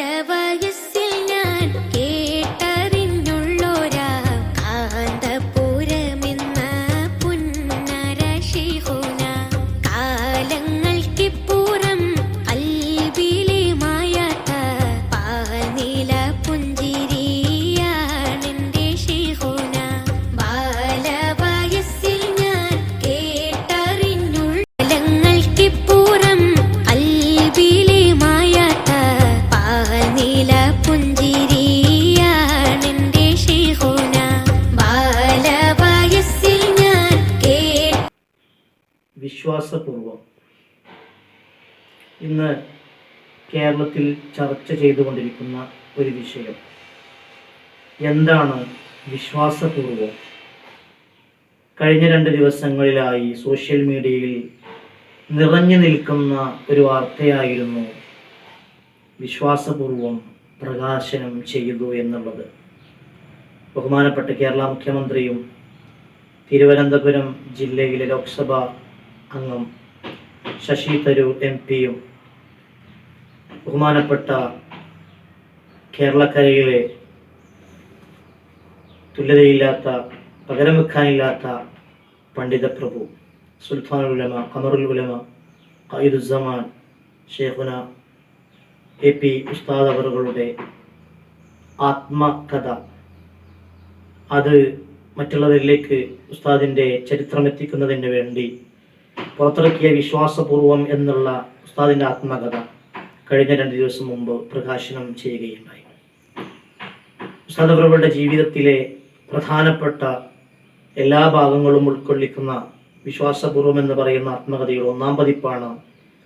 never വിശ്വാസപൂർവം ഇന്ന് കേരളത്തിൽ ചർച്ച ചെയ്തുകൊണ്ടിരിക്കുന്ന ഒരു വിഷയം. എന്താണ് വിശ്വാസപൂർവം കഴിഞ്ഞ രണ്ട് ദിവസങ്ങളിലായി സോഷ്യൽ മീഡിയയിൽ നിറഞ്ഞു നിൽക്കുന്ന ഒരു വാർത്തയായിരുന്നു വിശ്വാസപൂർവം പ്രകാശനം ചെയ്തു എന്നുള്ളത്. ബഹുമാനപ്പെട്ട കേരള മുഖ്യമന്ത്രിയും തിരുവനന്തപുരം ജില്ലയിലെ ലോക്സഭ അംഗം ശശി തരൂർ എം പിയും ബഹുമാനപ്പെട്ട കേരളക്കരയിലെ തുല്യതയില്ലാത്ത പകരം വെക്കാനില്ലാത്ത പണ്ഡിത പ്രഭു സുൽത്താനുൽ ഉലമ ഖമറുൽ ഉലമ ഖൈദുസമാൻ ഷേഖുന എ പി ഉസ്താദ് അവറുകളുടെ ആത്മകഥ. അത് മറ്റുള്ളവരിലേക്ക് ഉസ്താദിന്റെ ചരിത്രമെത്തിക്കുന്നതിന് വേണ്ടി പുറത്തിറക്കിയ വിശ്വാസപൂർവം എന്നുള്ള ഉസ്താദിന്റെ ആത്മകഥ കഴിഞ്ഞ രണ്ട് ദിവസം മുമ്പ് പ്രകാശനം ചെയ്യുകയുണ്ടായി. ഉസ്താദ് അവരുടെ ജീവിതത്തിലെ പ്രധാനപ്പെട്ട എല്ലാ ഭാഗങ്ങളും ഉൾക്കൊള്ളിക്കുന്ന വിശ്വാസപൂർവം എന്ന് പറയുന്ന ആത്മകഥയുടെ ഒന്നാം പതിപ്പാണ്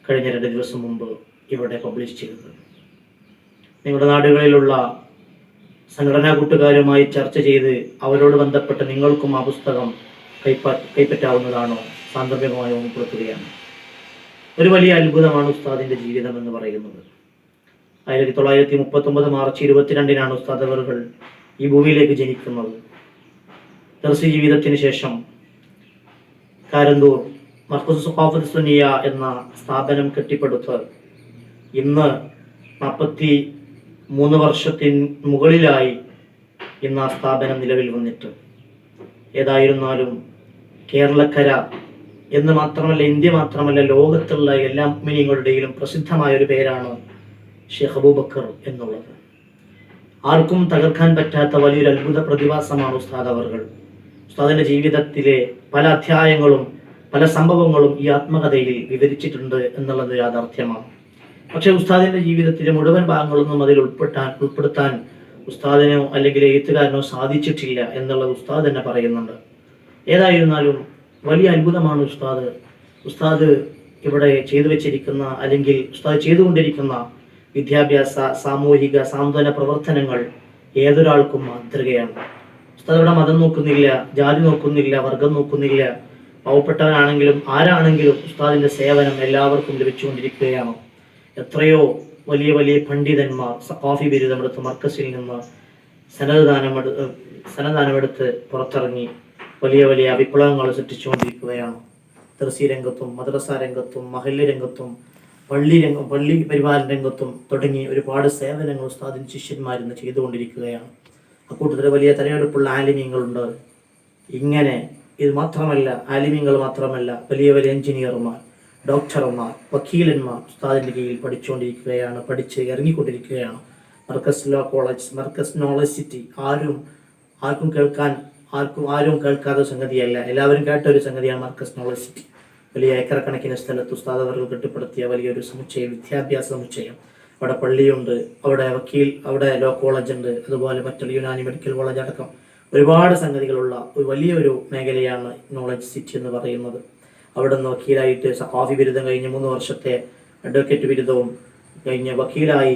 കഴിഞ്ഞ രണ്ട് ദിവസം മുമ്പ് ഇവിടെ പബ്ലിഷ് ചെയ്തത്. നിങ്ങളുടെ നാടുകളിലുള്ള സംഘടനാ കൂട്ടുകാരുമായി ചർച്ച ചെയ്ത് അവരോട് ബന്ധപ്പെട്ട് നിങ്ങൾക്കും ആ പുസ്തകം കൈപ്പ കൈപ്പറ്റാവുന്നതാണോ? സാന്ദർഭികമായി ഓർമ്മപ്പെടുത്തുകയാണ് ഒരു വലിയ അത്ഭുതമാണ് ഉസ്താദിന്റെ ജീവിതം എന്ന് പറയുന്നത്. ആയിരത്തി തൊള്ളായിരത്തി മുപ്പത്തി ഒമ്പത് മാർച്ച് ഇരുപത്തിരണ്ടിനാണ് ഉസ്താദ് അവറുകൾ ഈ ഭൂമിയിലേക്ക് ജനിക്കുന്നത്. ദർശി ജീവിതത്തിന് ശേഷം കാരന്തൂർ മർക്കസ് സുഖാഫുൽ സുനിയ എന്ന സ്ഥാപനം കെട്ടിപ്പടുത്ത് ഇന്ന് നാൽപ്പത്തി മൂന്ന് വർഷത്തിന് മുകളിലായി ഇന്ന് ആ സ്ഥാപനം നിലവിൽ വന്നിട്ട്. ഏതായിരുന്നാലും കേരളക്കര എന്ന് മാത്രമല്ല ഇന്ത്യ മാത്രമല്ല ലോകത്തുള്ള എല്ലാ മിനിങ്ങളുടെയും പ്രസിദ്ധമായ ഒരു പേരാണ് ഷെയ്ഖ് അബൂബക്കർ എന്നുള്ളത്. ആർക്കും തകർക്കാൻ പറ്റാത്ത വലിയൊരു അത്ഭുത പ്രതിഭാസമാണ് ഉസ്താദ് അവർകൾ. ഉസ്താദിന്റെ ജീവിതത്തിലെ പല അധ്യായങ്ങളും പല സംഭവങ്ങളും ഈ ആത്മകഥയിൽ വിവരിച്ചിട്ടുണ്ട് എന്നുള്ളത് യാഥാർത്ഥ്യമാണ്. പക്ഷെ ഉസ്താദിന്റെ ജീവിതത്തിലെ മുഴുവൻ ഭാഗങ്ങളൊന്നും അതിൽ ഉൾപ്പെട്ടാൻ ഉൾപ്പെടുത്താൻ ഉസ്താദിനോ അല്ലെങ്കിൽ എഴുത്തുകാരനോ സാധിച്ചിട്ടില്ല എന്നുള്ളത് ഉസ്താദ് തന്നെ പറയുന്നുണ്ട്. ഏതായിരുന്നാലും വലിയ അത്ഭുതമാണ് ഉസ്താദ്. ഉസ്താദ് ഇവിടെ ചെയ്തു വെച്ചിരിക്കുന്ന അല്ലെങ്കിൽ ഉസ്താദ് ചെയ്തുകൊണ്ടിരിക്കുന്ന വിദ്യാഭ്യാസ സാമൂഹിക സാന്ത്വന പ്രവർത്തനങ്ങൾ ഏതൊരാൾക്കും മാതൃകയാണ്. ഉസ്താദ് ഇവിടെ മതം നോക്കുന്നില്ല ജാതി നോക്കുന്നില്ല വർഗം നോക്കുന്നില്ല. പാവപ്പെട്ടവനാണെങ്കിലും ആരാണെങ്കിലും ഉസ്താദിന്റെ സേവനം എല്ലാവർക്കും ലഭിച്ചുകൊണ്ടിരിക്കുകയാണ്. എത്രയോ വലിയ വലിയ പണ്ഡിതന്മാർ സഖാഫി ബിരുദമെടുത്ത് മർക്കസിൽ നിന്ന് സനദാനമെടു സനദാനമെടുത്ത് പുറത്തിറങ്ങി. വലിയ വലിയ വിപ്ലവങ്ങൾ സൃഷ്ടിച്ചുകൊണ്ടിരിക്കുകയാണ്. ദർസി രംഗത്തും മദ്രസ രംഗത്തും മഹല്ല് രംഗത്തും പള്ളി രംഗം പള്ളി പരിപാലന രംഗത്തും തുടങ്ങി ഒരുപാട് സേവനങ്ങൾ ഉസ്താദിൻ ശിഷ്യന്മാരിന്ന് ചെയ്തുകൊണ്ടിരിക്കുകയാണ്. അക്കൂട്ടത്തിൽ വലിയ തെരഞ്ഞെടുപ്പുള്ള ആലിമ്യങ്ങളുണ്ട് ഇങ്ങനെ ഇത് മാത്രമല്ല ആലിമ്യങ്ങൾ മാത്രമല്ല വലിയ വലിയ എഞ്ചിനീയർമാർ ഡോക്ടർമാർ വക്കീലന്മാർ ഉസ്താദിന്റെ കീഴിൽ പഠിച്ചുകൊണ്ടിരിക്കുകയാണ് പഠിച്ച് ഇറങ്ങിക്കൊണ്ടിരിക്കുകയാണ്. Markaz law college Markaz knowledge city ആരും ആർക്കും കേൾക്കാൻ ആർക്കും ആരും കേൾക്കാത്ത സംഗതിയല്ല. എല്ലാവരും കേട്ട ഒരു സംഗതിയാണ് മർക്കസ് യൂണിവേഴ്സിറ്റി സിറ്റി. വലിയ ഏക്കറക്കണക്കിന് സ്ഥലത്ത് ഉസ്താദ് അവർ കെട്ടിപ്പടുത്തിയ വലിയൊരു സമുച്ചയം വിദ്യാഭ്യാസ സമുച്ചയം. അവിടെ പള്ളിയുണ്ട് അവിടെ വക്കീൽ അവിടെ ലോ കോളേജ് ഉണ്ട് അതുപോലെ മറ്റുള്ള യുനാനി മെഡിക്കൽ കോളേജ് അടക്കം ഒരുപാട് സംഗതികളുള്ള ഒരു വലിയൊരു മേഖലയാണ് നോളജ് സിറ്റി എന്ന് പറയുന്നത്. അവിടെ നിന്ന് വക്കീലായിട്ട് സഹാഫി ബിരുദം കഴിഞ്ഞ് മൂന്ന് വർഷത്തെ അഡ്വക്കേറ്റ് ബിരുദവും കഴിഞ്ഞ വക്കീലായി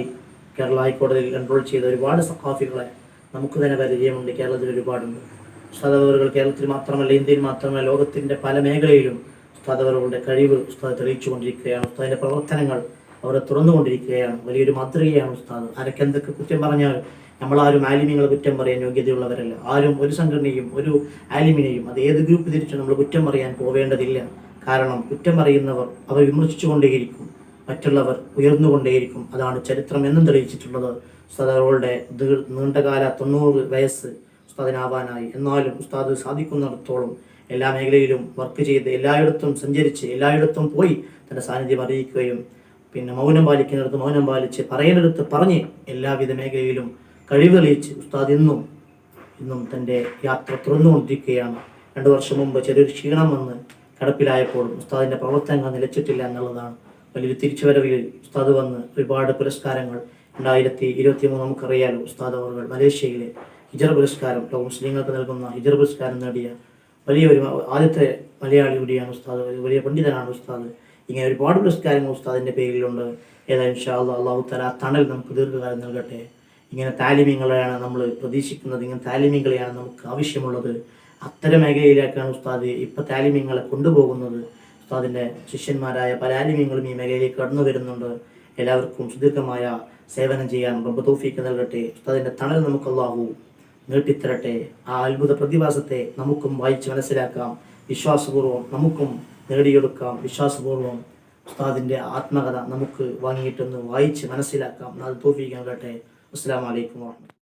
കേരള ഹൈക്കോടതിയിൽ കൺട്രോൾ ചെയ്ത ഒരുപാട് സഹാഫികളെ നമുക്ക് തന്നെ പരിചയമുണ്ട്. കേരളത്തിൽ ഒരുപാടുണ്ട്. ഉസ്താദവറുകൾ കേരളത്തിൽ മാത്രമല്ല ഇന്ത്യയിൽ മാത്രമല്ല ലോകത്തിന്റെ പല മേഖലയിലും ഉസ്താദവറുകളുടെ കഴിവ് ഉസ്താദ് തെളിയിച്ചുകൊണ്ടിരിക്കുകയാണ്. ഉസ്താദിന്റെ പ്രവർത്തനങ്ങൾ അവരെ തുറന്നുകൊണ്ടിരിക്കുകയാണ്. വലിയൊരു മാതൃകയാണ് ഉസ്താദ്. ആരൊക്കെ എന്തൊക്കെ കുറ്റം പറഞ്ഞാൽ നമ്മളാരും ആലിമ്യങ്ങളെ കുറ്റം പറയാൻ യോഗ്യതയുള്ളവരല്ല. ആരും ഒരു സംഘടനയും ഒരു ആലിമിനെയും അത് ഏത് ഗ്രൂപ്പ് തിരിച്ചും നമ്മൾ കുറ്റം പറയാൻ പോവേണ്ടതില്ല. കാരണം കുറ്റം പറയുന്നവർ അവർ വിമർശിച്ചുകൊണ്ടേയിരിക്കും. മറ്റുള്ളവർ ഉയർന്നുകൊണ്ടേയിരിക്കും. അതാണ് ചരിത്രം എന്നും തെളിയിച്ചിട്ടുള്ളത്. ദീർ- നീണ്ടകാല തൊണ്ണൂറ് വയസ്സ് ഉസ്താദിനാവാനായി. എന്നാലും ഉസ്താദ് സാധിക്കുന്നിടത്തോളം എല്ലാ മേഖലയിലും വർക്ക് ചെയ്ത് എല്ലായിടത്തും സഞ്ചരിച്ച് എല്ലായിടത്തും പോയി തന്റെ സാന്നിധ്യം അറിയിക്കുകയും പിന്നെ മൗനം പാലിക്കുന്നിടത്ത് മൗനം പാലിച്ച് പറയുന്നിടത്ത് പറഞ്ഞ് എല്ലാവിധ മേഖലയിലും കഴിവ് തെളിയിച്ച് ഉസ്താദ് ഇന്നും ഇന്നും തന്റെ യാത്ര തുറന്നുകൊണ്ടിരിക്കുകയാണ്. രണ്ടു വർഷം മുമ്പ് ചെറിയൊരു ക്ഷീണം വന്ന് കിടപ്പിലായപ്പോഴും ഉസ്താദിന്റെ പ്രവർത്തനങ്ങൾ നിലച്ചിട്ടില്ല എന്നുള്ളതാണ്. വലിയൊരു തിരിച്ചുവരവിൽ ഉസ്താദ് വന്ന് ഒരുപാട് പുരസ്കാരങ്ങൾ രണ്ടായിരത്തി ഇരുപത്തി മൂന്ന് നമുക്കറിയാലോ ഉസ്താദ് അവർ മലേഷ്യയിലെ ഹിജർ പുരസ്കാരം ലോക മുസ്ലിങ്ങൾക്ക് നൽകുന്ന ഹിജർ പുരസ്കാരം നേടിയ വലിയ ഒരു ആദ്യത്തെ മലയാളി കൂടിയാണ് ഉസ്താദ് വലിയ പണ്ഡിതനാണ് ഉസ്താദ്. ഇങ്ങനെ ഒരുപാട് പുരസ്കാരങ്ങൾ ഉസ്താദിന്റെ പേരിലുണ്ട്. ഏതായാലും ഷാ അള്ളാഹു തല തണൽ നമുക്ക് ദീർഘകാലം നൽകട്ടെ. ഇങ്ങനെ താലിമ്യങ്ങളെയാണ് നമ്മൾ പ്രതീക്ഷിക്കുന്നത്. ഇങ്ങനെ താലിമ്യങ്ങളെയാണ് നമുക്ക് ആവശ്യമുള്ളത്. അത്തരം മേഖലയിലേക്കാണ് ഉസ്താദ് ഇപ്പം താലിമ്യങ്ങളെ കൊണ്ടുപോകുന്നത്. ഉസ്താദിന്റെ ശിഷ്യന്മാരായ പല ആലിമ്യങ്ങളും ഈ മേഖലയിലേക്ക് കടന്നു വരുന്നുണ്ട്. എല്ലാവർക്കും സുദീർഘമായ സേവനം ചെയ്യാൻ റബ്ബ് തോഫീക്ക് നൽകട്ടെ. ഉസ്താദിന്റെ തണൽ നമുക്ക് അള്ളാഹു നീട്ടിത്തരട്ടെ ആ അത്ഭുത പ്രതിഭാസത്തെ നമുക്കും വായിച്ച് മനസ്സിലാക്കാം. വിശ്വാസപൂർവം നമുക്കും നേടിയെടുക്കാം. വിശ്വാസപൂർവം ഉസ്താദിന്റെ ആത്മകഥ നമുക്ക് വാങ്ങിയിട്ടൊന്ന് വായിച്ച് മനസ്സിലാക്കാം. അത് തോൽപ്പിക്കാൻ കേട്ടെ അസ്സാം വലൈക്കും